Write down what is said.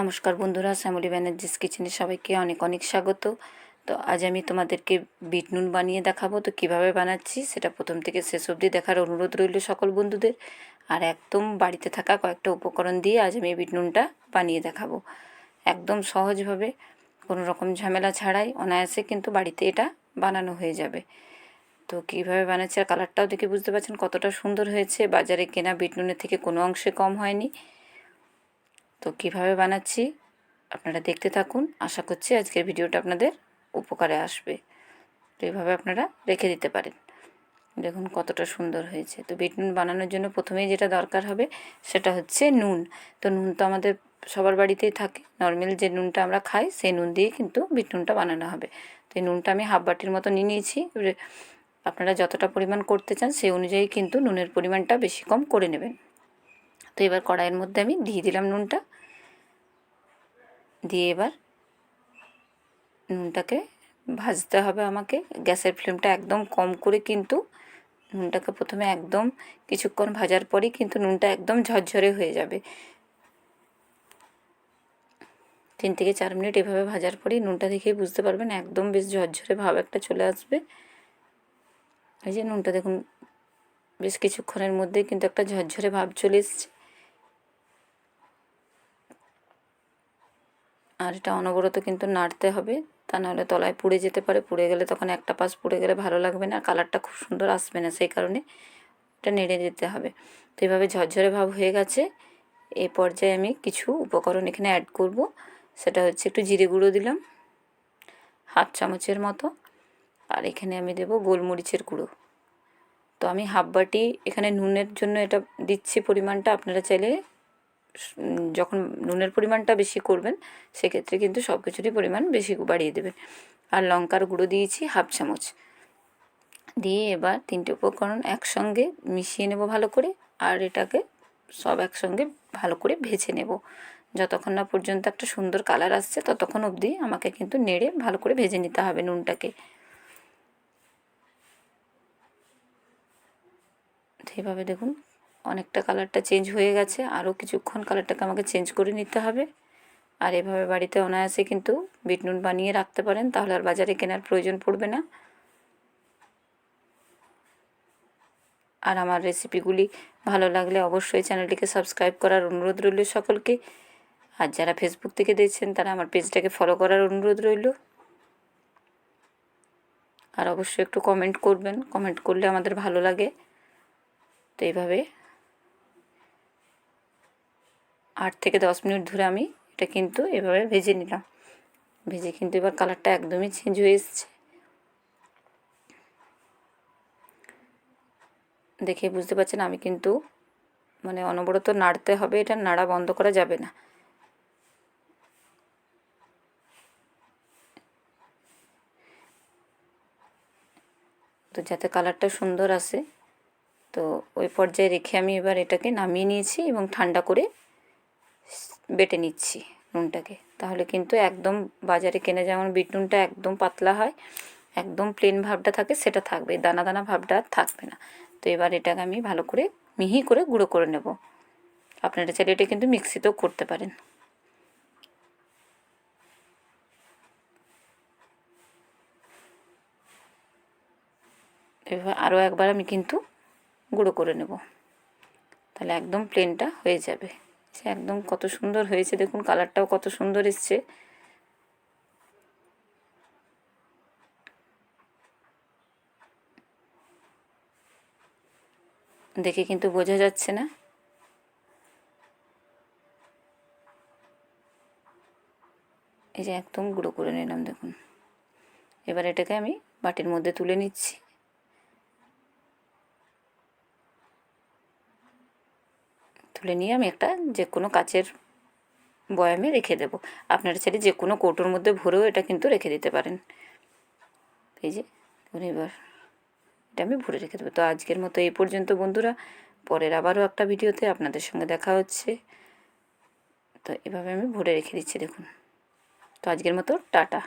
নমস্কার বন্ধুরা, শ্যামলী ব্যানার্জিস কিচেনে সবাইকে অনেক অনেক স্বাগত। তো আজ আমি তোমাদেরকে বিট নুন বানিয়ে দেখাবো। তো কীভাবে বানাচ্ছি সেটা প্রথম থেকে শেষ অবধি দেখার অনুরোধ রইল সকল বন্ধুদের। আর একদম বাড়িতে থাকা কয়েকটা উপকরণ দিয়ে আজ আমি বিট নুনটা বানিয়ে দেখাবো। একদম সহজভাবে, কোনো রকম ঝামেলা ছাড়াই, অনায়াসে কিন্তু বাড়িতে এটা বানানো হয়ে যাবে। তো কীভাবে বানাচ্ছি আর কালারটাও দেখে বুঝতে পারছেন কতটা সুন্দর হয়েছে। বাজারে কেনা বিট নুনের থেকে কোনো অংশে কম হয়নি। তো কীভাবে বানাচ্ছি আপনারা দেখতে থাকুন। আশা করছি আজকের ভিডিওটা আপনাদের উপকারে আসবে। তো এইভাবে আপনারা রেখে দিতে পারেন। দেখুন কতটা সুন্দর হয়েছে। তো বিট নুন বানানোর জন্য প্রথমেই যেটা দরকার হবে সেটা হচ্ছে নুন। তো নুন তো আমাদের সবার বাড়িতেই থাকে। নর্মাল যে নুনটা আমরা খাই, সেই নুন দিয়ে কিন্তু বিট নুনটা বানানো হবে। তো এই নুনটা আমি হাফ বাটির মতো নিয়ে নিয়েছি। এবারে আপনারা যতটা পরিমাণ করতে চান সেই অনুযায়ী কিন্তু নুনের পরিমাণটা বেশি কম করে নেবেন। তো এবার কড়াইয়ের মধ্যে আমি দিয়ে দিলাম নুনটা। দিয়ে এবার নুনটাকে ভাজতে হবে আমাকে। গ্যাসের ফ্লেমটা একদম কম করে কিন্তু নুনটাকে প্রথমে একদম কিছুক্ষণ ভাজার পরেই কিন্তু নুনটা একদম ঝরঝরে হয়ে যাবে। তিন থেকে চার মিনিট এভাবে ভাজার পরেই নুনটা দেখেই বুঝতে পারবেন একদম বেশ ঝরঝরে ভাব একটা চলে আসবে। এই যে নুনটা দেখুন, বেশ কিছুক্ষণের মধ্যেই কিন্তু একটা ঝরঝরে ভাব চলে এসছে। আর এটা অনবরত কিন্তু নাড়তে হবে। তা নাহলে তলায় পুড়ে যেতে পারে। পুড়ে গেলে তখন একটা পাশ পুড়ে গেলে ভালো লাগবে না। কালারটা খুব সুন্দর আসবে না সেই কারণে এটা নেড়ে দিতে হবে। তো এভাবে ঝরঝরে ভাব হয়ে গেছে। এই পর্যায়ে আমি কিছু উপকরণ এখানে অ্যাড করব। সেটা হচ্ছে একটু জিরে গুঁড়ো দিলাম। হাফ চামচের মতো। আর এখানে আমি দেব গোলমরিচের গুঁড়ো। তো আমি হাফ বাটি এখানে নুনের জন্য এটা দিচ্ছি পরিমাণটা। আপনারা চাইলে যখন নুনের পরিমাণটা বেশি করবেন, সেক্ষেত্রে কিন্তু সব কিছুরই পরিমাণ বেশি বাড়িয়ে দেবেন। আর লঙ্কার গুঁড়ো দিয়েছি হাফ চামচ। দিয়ে এবার তিনটে উপকরণ একসঙ্গে মিশিয়ে নেব ভালো করে, আর এটাকে সব একসঙ্গে ভালো করে ভেজে নেব। যতক্ষণ না পর্যন্ত একটা সুন্দর কালার আসছে, ততক্ষণ অবধি আমাকে কিন্তু নেড়ে ভালো করে ভেজে নিতে হবে নুনটাকে। এইভাবে দেখুন অনেকটা কালারটা চেঞ্জ হয়ে গেছে। আরও কিছুক্ষণ কালারটাকে আমাকে চেঞ্জ করে নিতে হবে। আর এভাবে বাড়িতে অনায়াসে কিন্তু বিট নুন বানিয়ে রাখতে পারেন, তাহলে আর বাজারে কেনার প্রয়োজন পড়বে না। আর আমার রেসিপিগুলি ভালো লাগলে অবশ্যই চ্যানেলটিকে সাবস্ক্রাইব করার অনুরোধ রইল সকলকে। আর যারা ফেসবুক থেকে দেখছেন, তারা আমার পেজটাকে ফলো করার অনুরোধ রইল। আর অবশ্যই একটু কমেন্ট করবেন, কমেন্ট করলে আমাদের ভালো লাগে। তো এইভাবে আট থেকে দশ মিনিট ধরে আমি এটা কিন্তু এভাবে ভেজে নিলাম। ভেজে কিন্তু এবার কালারটা একদমই চেঞ্জ হয়ে এসছে। দেখে বুঝতে পারছেন আমি কিন্তু মানে অনবরত নাড়তে হবে, এটা নাড়া বন্ধ করা যাবে না। তো যাতে কালারটা সুন্দর আসে, তো ওই পর্যায়ে রেখে আমি এবার এটাকে নামিয়ে নিয়েছি এবং ঠান্ডা করে বেটে নিচ্ছি নুনটাকে। তাহলে কিন্তু একদম বাজারে কেনে যেমন বিট নুনটা একদম পাতলা হয়, একদম প্লেন ভাবটা থাকে, সেটা থাকবে। দানা দানা ভাবটা থাকবে না। তো এবার এটাকে আমি ভালো করে মিহি করে গুঁড়ো করে নেব। আপনারা চাইলে এটা কিন্তু মিক্সিতেও করতে পারেন। এবার আরও একবার আমি কিন্তু গুঁড়ো করে নেব। তাহলে একদম প্লেনটা হয়ে যাবে। সে একদম কত সুন্দর হয়েছে। দেখুন, কালারটাও কত সুন্দর এসছে। দেখে কিন্তু বোঝা যাচ্ছে না। এই যে একদম গুঁড়ো করে নিলাম, দেখুন। এবার এটাকে আমি বাটির মধ্যে তুলে নিচ্ছি। তুলে নিয়ে আমি একটা যে কোনো কাচের বয়ামে রেখে দেবো। আপনারা চাইলে যে কোনো কৌটোর মধ্যে ভরেও এটা কিন্তু রেখে দিতে পারেন। এই যে এবার এটা আমি ভরে রেখে দেবো। তো আজকের মতো এই পর্যন্ত বন্ধুরা। পরের আবারও একটা ভিডিওতে আপনাদের সঙ্গে দেখা হচ্ছে। তো এভাবে আমি ভরে রেখে দিচ্ছি, দেখুন। তো আজকের মতো টাটা।